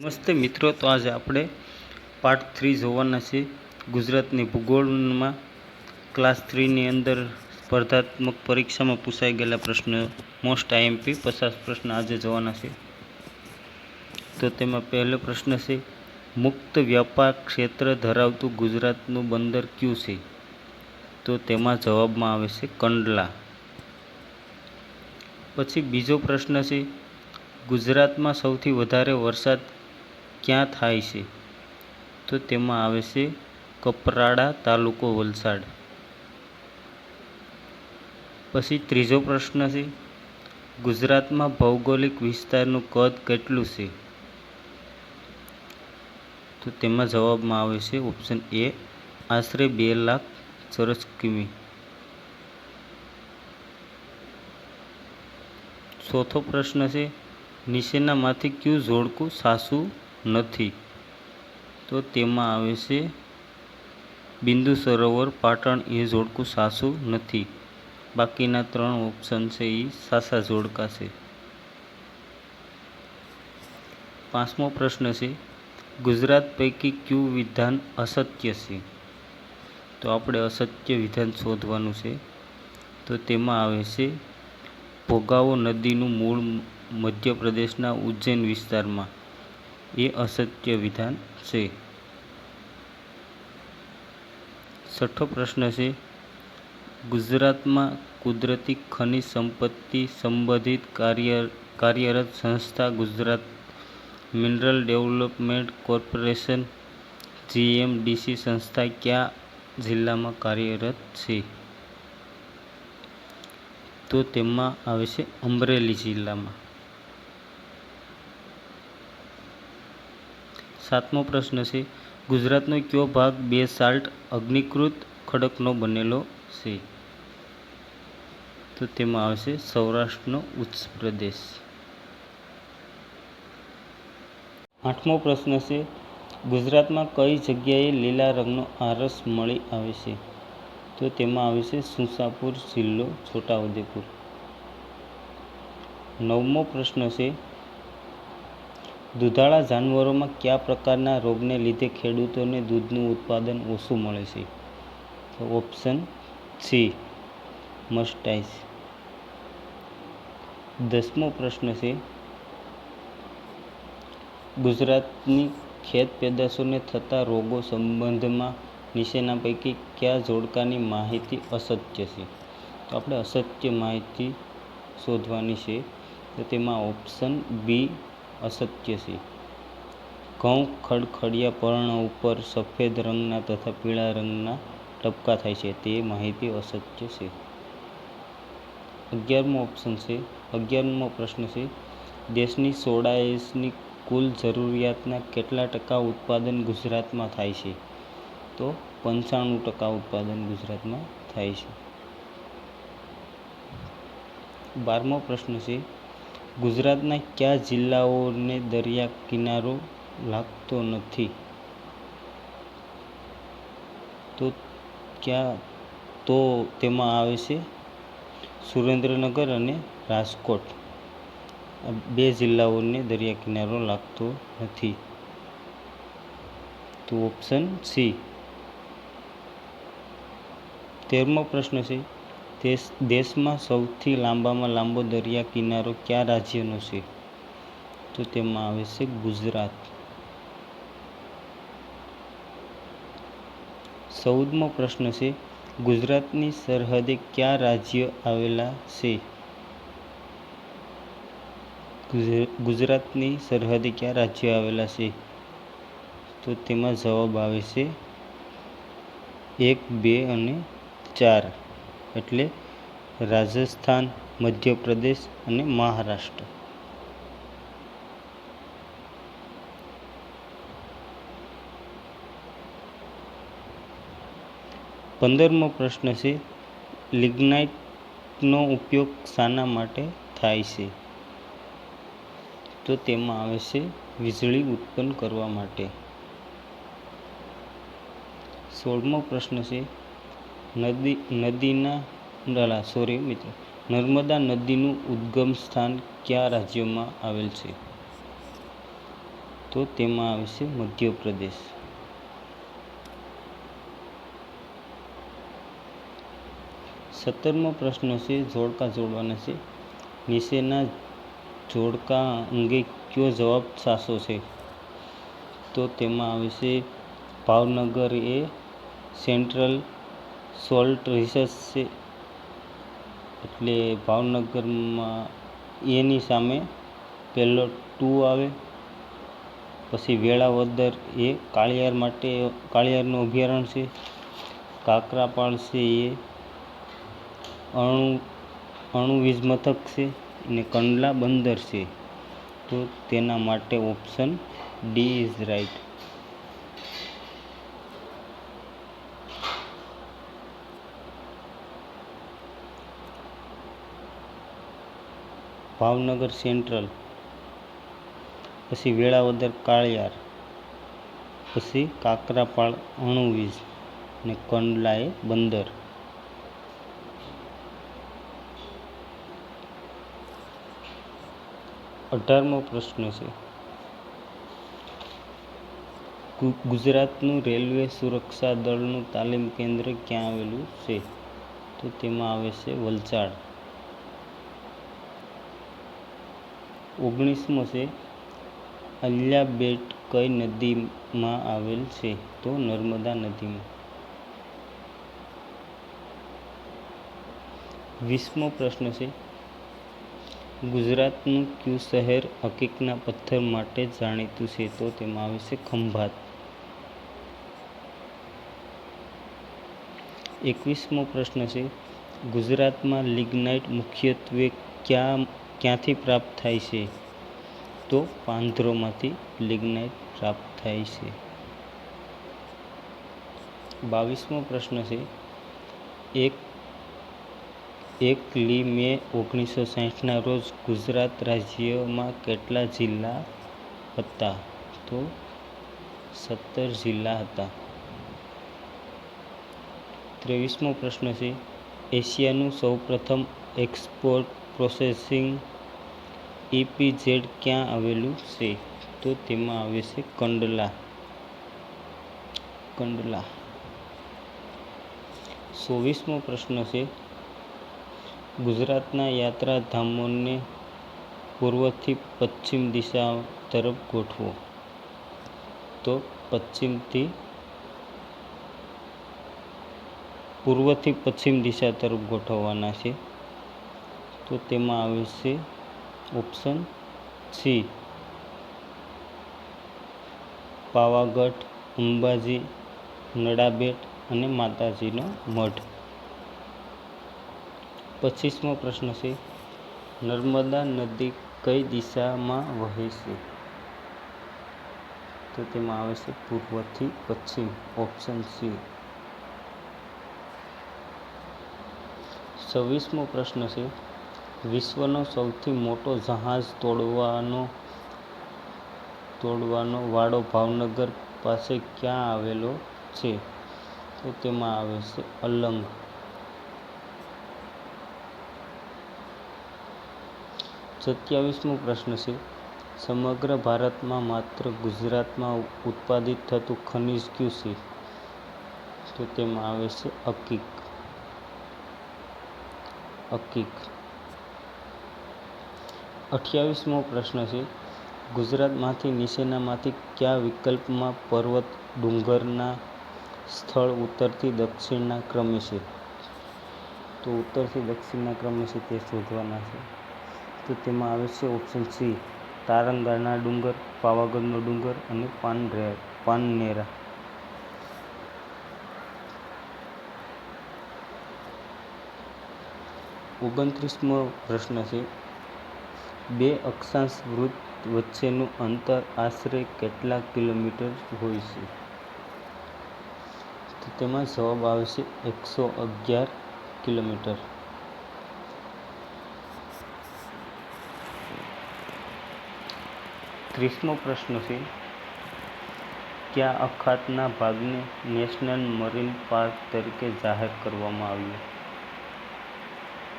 નમસ્તે મિત્રો, તો આજે આપણે પાર્ટ થ્રી જોવાના છે. ગુજરાતની ભૂગોળમાં ક્લાસ થ્રીની અંદર સ્પર્ધાત્મક પરીક્ષામાં પૂછાઈ ગયેલા પ્રશ્નો મોસ્ટ આઈએમપી પચાસ પ્રશ્ન આજે જોવાના છે. તો તેમાં પહેલો પ્રશ્ન છે, મુક્ત વ્યાપાર ક્ષેત્ર ધરાવતું ગુજરાતનું બંદર કયું છે? તો તેમાં જવાબમાં આવે છે, કંડલા. પછી બીજો પ્રશ્ન છે, ગુજરાતમાં સૌથી વધારે વરસાદ ક્યાં થાય છે? તો તેમાં આવે છે કપરાડા તાલુકો વલસાડ. પછી ત્રીજો પ્રશ્ન છે, ગુજરાતમાં ભૌગોલિક વિસ્તારનું કદ કેટલું છે? તો તેમાં જવાબમાં આવે છે ઓપ્શન એ, આશરે બે લાખ ચોરસ કિમી. ચોથો પ્રશ્ન છે, નીચેનામાંથી કયું જોડકું સાસું નથી. તો તેમાં આવે છે, બિંદુ સરોવર પાટણ એ જોડકું સાસું નથી. બાકીના ત્રણ ઓપ્શન છે એ સાસા જોડકા છે. પાંચમો પ્રશ્ન છે, ગુજરાત પૈકી કયું વિધાન અસત્ય છે? તો આપણે અસત્ય વિધાન શોધવાનું છે. તો તેમાં આવે છે, ભોગાવો નદીનું મૂળ મધ્યપ્રદેશના ઉજ્જૈન વિસ્તારમાં. એ અસત્ય વિધાન છે. છઠ્ઠો પ્રશ્ન છે, ગુજરાતમાં કુદરતી ખનિજ સંપત્તિ સંબંધિત કાર્ય, કાર્યરત સંસ્થા Gujarat mineral development corporation GMDC સંસ્થા કયા જિલ્લામાં કાર્યરત છે? તો તેમાં આવે છે અમરેલી જિલ્લામાં. સાતમો પ્રશ્ન છે, ગુજરાતનો કયો ભાગ બે સાલ્ટ અગ્નિકૃત ખડકનો બનેલો છે? તો તેમાં આવશે સૌરાષ્ટ્રનો ઉચ્ચ પ્રદેશ. આઠમો પ્રશ્ન છે, ગુજરાતમાં કઈ જગ્યાએ લીલા રંગનો આરસ મળી આવે છે? તો તેમાં આવે છે સુસાપુર જિલ્લો, છોટાઉદેપુર. નવમો પ્રશ્ન છે દુધાળા જાનવરોમાં કયા પ્રકારના રોગને લીધે ખેડૂતોને દૂધનું ઉત્પાદન ઓછું મળે છે? તો ઓપ્શન સી, મસ્ટાઇસ. દસમો પ્રશ્ન છે, ગુજરાતની ખેત પેદાશોને થતા રોગો સંબંધમાં નીચેના પૈકી કયા જોડકાની માહિતી અસત્ય છે? તો આપણે અસત્ય માહિતી શોધવાની છે. તો તેમાં ઓપ્શન બી અસત્ય છે. ઘઉં ખડખડિયા પર્ણ ઉપર સફેદ રંગના તથા પીળા રંગના ટપકા થાય છે. તે માહિતી અશક્ય છે. અગિયારમો ઓપ્શન છે. અગિયારમો પ્રશ્ન છે. દેશની સોડા એસની કુલ જરૂરિયાતના કેટલા ટકા ઉત્પાદન ગુજરાતમાં થાય છે? તો પંચાણું ટકા ઉત્પાદન ગુજરાતમાં થાય છે. બારમો પ્રશ્ન છે. ગુજરાતના કયા જિલ્લાઓને દરિયા કિનારો લાગતો નથી? તો ક્યાં તો તેમાં આવે છે સુરેન્દ્રનગર અને રાજકોટ. બે જિલ્લાઓને દરિયા કિનારો લાગતો નથી. તો ઓપ્શન સી તેરમો પ્રશ્ન છે દેશ, દેશમાં સૌથી લાંબામાં લાંબો દરિયા કિનારો કયા રાજ્યનો છે? તો તેમાં આવે છે ગુજરાત. ચૌદમો પ્રશ્ન છે, ગુજરાતની સરહદે કયા રાજ્ય આવેલા છે? ગુજરાતની સરહદે કયા રાજ્ય આવેલા છે? તો તેમાં જવાબ આવે છે એક, બે અને ચાર. એટલે રાજસ્થાન, મધ્યપ્રદેશ અને મહારાષ્ટ્ર. પંદરમો પ્રશ્ન છે, લિગ્નાઇટનો ઉપયોગ શાના માટે થાય છે? તો તેમાં આવે છે, વીજળી ઉત્પન્ન કરવા માટે. સોળમો પ્રશ્ન છે નદી, નદીના સોરી મિત્રો, નર્મદા નદીનું ઉદ્ગમ સ્થાન કયા રાજ્યમાં આવેલ છે? તો તેમાં આવશે મધ્યપ્રદેશ. સત્તરમો પ્રશ્ન છે, જોડકા જોડવાના છે. નીચેના જોડકા અંગે કયો જવાબ સાચો છે? તો તેમાં આવશે ભાવનગર એ સેન્ટ્રલ સોલ્ટ રિસર્ચ છે. એટલે ભાવનગરમાં એની સામે પહેલો ટુ આવે. પછી વેળાવદર એ કાળિયાર માટે, કાળિયારનું અભયારણ્ય છે. કાકરાપાળ છે એ. અણુ અણુ વીજ મથક છે અને કંડલા બંદર છે. તો તેના માટે option D is right. Bhavnagar central. પછી વેળાવદર કાળિયાર. પછી કાકરાપાળ અણુવીજ ને કંડલાએ બંદર. અઢારમો પ્રશ્ન છે. ગુજરાતનું રેલવે સુરક્ષા દળનું તાલીમ કેન્દ્ર ક્યાં આવેલું છે? તો તેમાં આવે છે વલસાડ. ઓગણીસમો છે. અલિયાબેટ કઈ નદીમાં આવેલ છે તો નર્મદા નદીમાં. વીસમો પ્રશ્ન છે. ગુજરાતનું કયું શહેર હકીકના પથ્થર માટે જાણીતું છે તો તેમાં આવે છે ખંભાત. એકવીસમો પ્રશ્ન છે. ગુજરાતમાં લિગ્નાઇટ મુખ્યત્વે ક્યાં ક્યાંથી પ્રાપ્ત થાય છે? તો પાંધરોમાંથી લિગ્નાઇટ પ્રાપ્ત થાય છે. બાવીસમો પ્રશ્ન છે. એક એક લી મે ઓગણીસો સાઠના રોજ ગુજરાત રાજ્યમાં કેટલા જિલ્લા હતા? તો સત્તર જિલ્લા હતા. ત્રેવીસમો પ્રશ્ન છે. એશિયાનું સૌપ્રથમ એક્સપોર્ટ પ્રોસેસિંગ ઇપીઝેડ ક્યાં આવેલું છે? તો તેમાં આવે છે કંડલા. કંડલા. ચોવીસમો પ્રશ્ન છે. ગુજરાતના યાત્રાધામોને પૂર્વથી પશ્ચિમ દિશા તરફ ગોઠવો. તો પશ્ચિમથી પૂર્વથી પશ્ચિમ દિશા તરફ ગોઠવવાના છે. તો તેમાં આવે છે ઓપ્શન સી પાવાગઢ, અંબાજી, નડાબેટ અને માતાજીનો મઠ પચીસમો પ્રશ્ન છે, નર્મદા નદી કઈ દિશામાં વહે છે? તો તેમાં આવે છે પૂર્વથી પશ્ચિમ ઓપ્શન સી છવ્વીસમો પ્રશ્ન છે વિશ્વનો સૌથી મોટો જહાજ તોડવાનો તોડવાનો વાડો ભાવનગર પાસે ક્યાં આવેલો છે? તો તેમાં આવે છે અલંગ. સત્યાવીસમો પ્રશ્ન છે, સમગ્ર ભારતમાં માત્ર ગુજરાતમાં ઉત્પાદિત થતું ખનિજ કયું છે? તો તેમાં આવે છે અકીક. અકીક. અઠ્યાવીસમો પ્રશ્ન છે, ગુજરાતમાંથી નીચેનામાંથી કયા વિકલ્પમાં પર્વત ડુંગરના સ્થળ ઉત્તરથી દક્ષિણના ક્રમે છે? તો ઉત્તરથી દક્ષિણના ક્રમે છે તે શોધવાના છે. તો તેમાં આવે છે ઓપ્શન સી તારંગાના ડુંગર, પાવાગઢનો ડુંગર અને પાનરે. પાનનેરા ઓગણત્રીસમો પ્રશ્ન છે બે અક્ષાંશ વૃત્ત વચ્ચેનું અંતર આશરે કેટલા કિલોમીટર હોય છે? તો તેમાં જવાબ આવશે એકસો અગિયાર કિલોમીટર. ત્રીસમો પ્રશ્ન છે, કયા અખાતના ભાગને નેશનલ મરીન પાર્ક તરીકે જાહેર કરવામાં આવ્યું?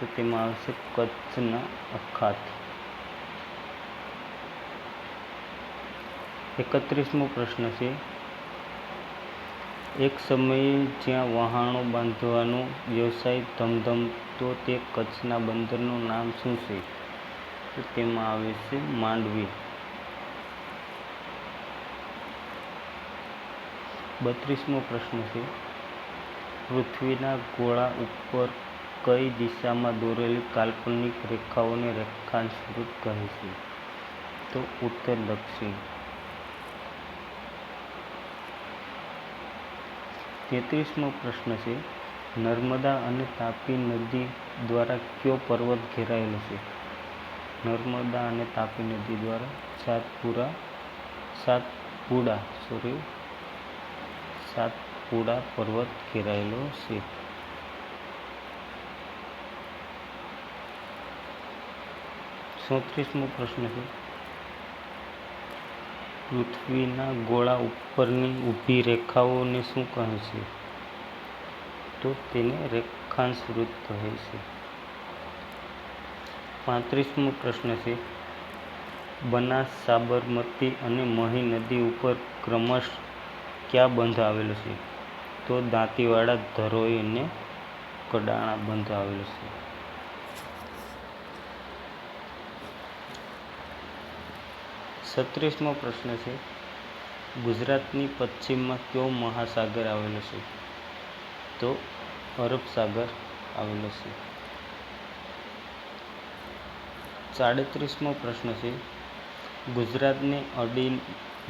તો તેમાં આવશે કચ્છના અખાત. એકત્રીસમો પ્રશ્ન છે. એક સમયે જ્યાં વહાણો બાંધવાનો વ્યવસાય ધમધમતો તે કચ્છના બંદરનું નામ શું છે? તો તેમાં આવે છે માંડવી. બત્રીસમો પ્રશ્ન છે. પૃથ્વીના ગોળા ઉપર કઈ દિશામાં દોરેલી કાલ્પનિક રેખાઓને રેખાંશ કહે છે? તો ઉત્તર દક્ષિણ. તેત્રીસમો પ્રશ્ન છે, નર્મદા અને તાપી નદી દ્વારા કયો પર્વત ઘેરાયેલો છે? નર્મદા અને તાપી નદી દ્વારા સાતપુરા, સાતપુડા સોરી સાતપુડા પર્વત ઘેરાયેલો છે. ચોત્રીસમો પ્રશ્ન છે પૃથ્વીના ગોળા ઉપરની ઊભી રેખાઓને શું કહે છે? તો તેને રેખાંશ વૃત્ત કહે છે. પાંત્રીસમો પ્રશ્ન છે, બનાસ, સાબરમતી અને મહી નદી ઉપર ક્રમશ ક્યાં બંધ આવેલો છે? તો દાંતીવાડા, ધરોઈ અને કડાણા બંધ આવેલો છે. છત્રીસમો પ્રશ્ન છે, ગુજરાતની પશ્ચિમમાં કયો મહાસાગર આવેલો છે? તો અરબ સાગર આવેલો છે. સાડત્રીસમો પ્રશ્ન છે, ગુજરાતને અડીન,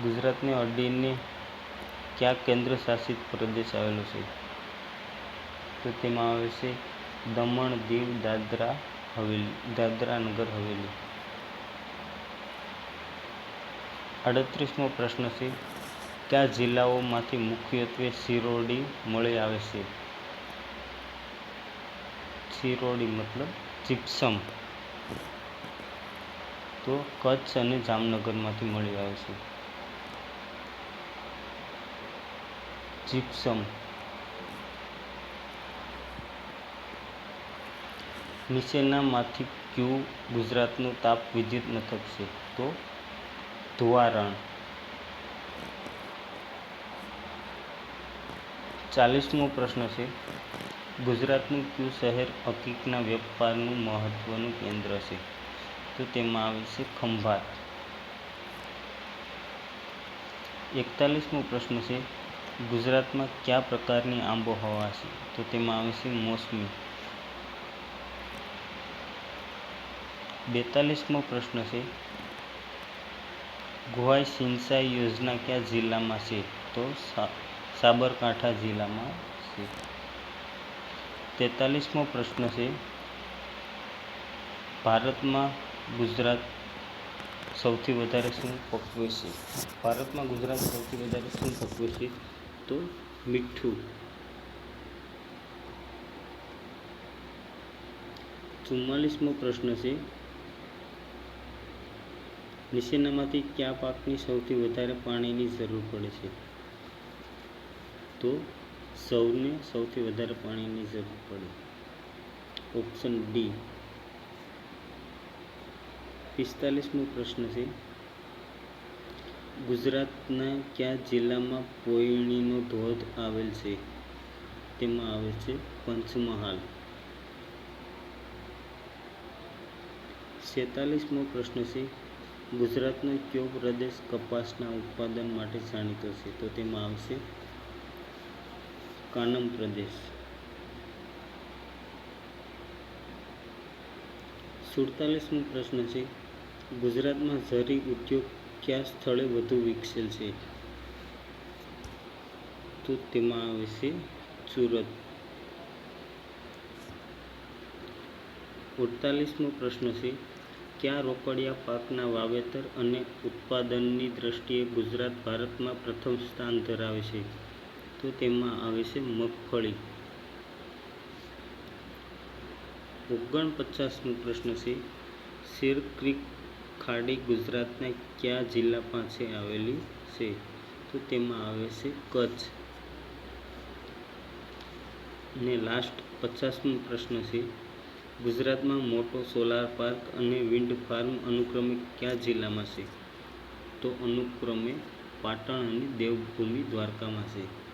ગુજરાતને અડીને કયા કેન્દ્ર શાસિત પ્રદેશ આવેલો છે? તો તેમાં આવે છે, દમણ, દીવ, દાદરા હવેલી, દાદરા નગર હવેલી. આડત્રીસમો પ્રશ્ન છે, કયા જિલ્લાઓમાંથી મુખ્યત્વે શિરોડી મળી આવે છે? શિરોડી મતલબ જીપ્સમ તો કચ્છ અને જામનગરમાંથી મળી આવે છે. જીપ્સમ નીચેનામાંથી ક્યુ ગુજરાતનું તાપ વિદ્યુત મથક છે? તો ધુવારણ. ચાલીસમો પ્રશ્ન છે. ગુજરાતનું કયું શહેર હકીકના વેપારનું મહત્વનું કેન્દ્ર છે? તો તેમાં આવે છે ખંભાત. એકતાલીસમો પ્રશ્ન છે, ગુજરાતમાં કયા પ્રકારની આબોહવા છે? તો તેમાં આવે છે મોસમી. બેતાલીસમો પ્રશ્ન છે ગોવાઈ સિંચાઈ યોજના કયા જિલ્લામાં છે? તો સાબરકાંઠા જિલ્લામાં છે. તેતાલીસમો પ્રશ્ન છે, ભારતમાં ગુજરાત સૌથી વધારે શું પકવે છે? ભારતમાં ગુજરાત સૌથી વધારે શું પકવે છે? તો મીઠું. ચુમ્માલીસમો પ્રશ્ન છે નીચેનામાંથી કયા પાકની સૌથી વધારે પાણીની જરૂર પડે છે? તો સૌને સૌથી વધારે પાણીની જરૂર પડે. Option D. પિસ્તાલીસમો પ્રશ્ન છે. ગુજરાતના કયા જિલ્લામાં પોયણીનો ધોધ આવેલ છે? તેમાં આવે છે પંચમહાલ. છેતાલીસમો પ્રશ્ન છે. ગુજરાતનો કયો પ્રદેશ કપાસના ઉત્પાદન માટે જાણીતો છે? તો તેમાં આવશે કાનમ પ્રદેશ. સુડતાલીસમો પ્રશ્ન છે, ગુજરાતમાં ઝરી ઉદ્યોગ કયા સ્થળે વધુ વિકસેલ છે? તો તેમાં આવે છે સુરત. અડતાલીસમો પ્રશ્ન છે કયા રોકડિયા પાકના વાવેતર અને ઉત્પાદનની દ્રષ્ટિએ ગુજરાત ભારતમાં પ્રથમ સ્થાન ધરાવે છે? તો તેમાં આવે છે મગફળી. ઓગણપચાસમો પ્રશ્ન છે, શેર ક્રિક ખાડી ગુજરાતના કયા જિલ્લા પાસે આવેલી છે? તો તેમાં આવે છે કચ્છ. ને લાસ્ટ પચાસમો પ્રશ્ન છે ગુજરાતમાં મોટો સોલાર પાર્ક અને વિન્ડ ફાર્મ અનુક્રમે કયા જિલ્લામાં છે? તો અનુક્રમે પાટણ અને દેવભૂમિ દ્વારકામાં છે.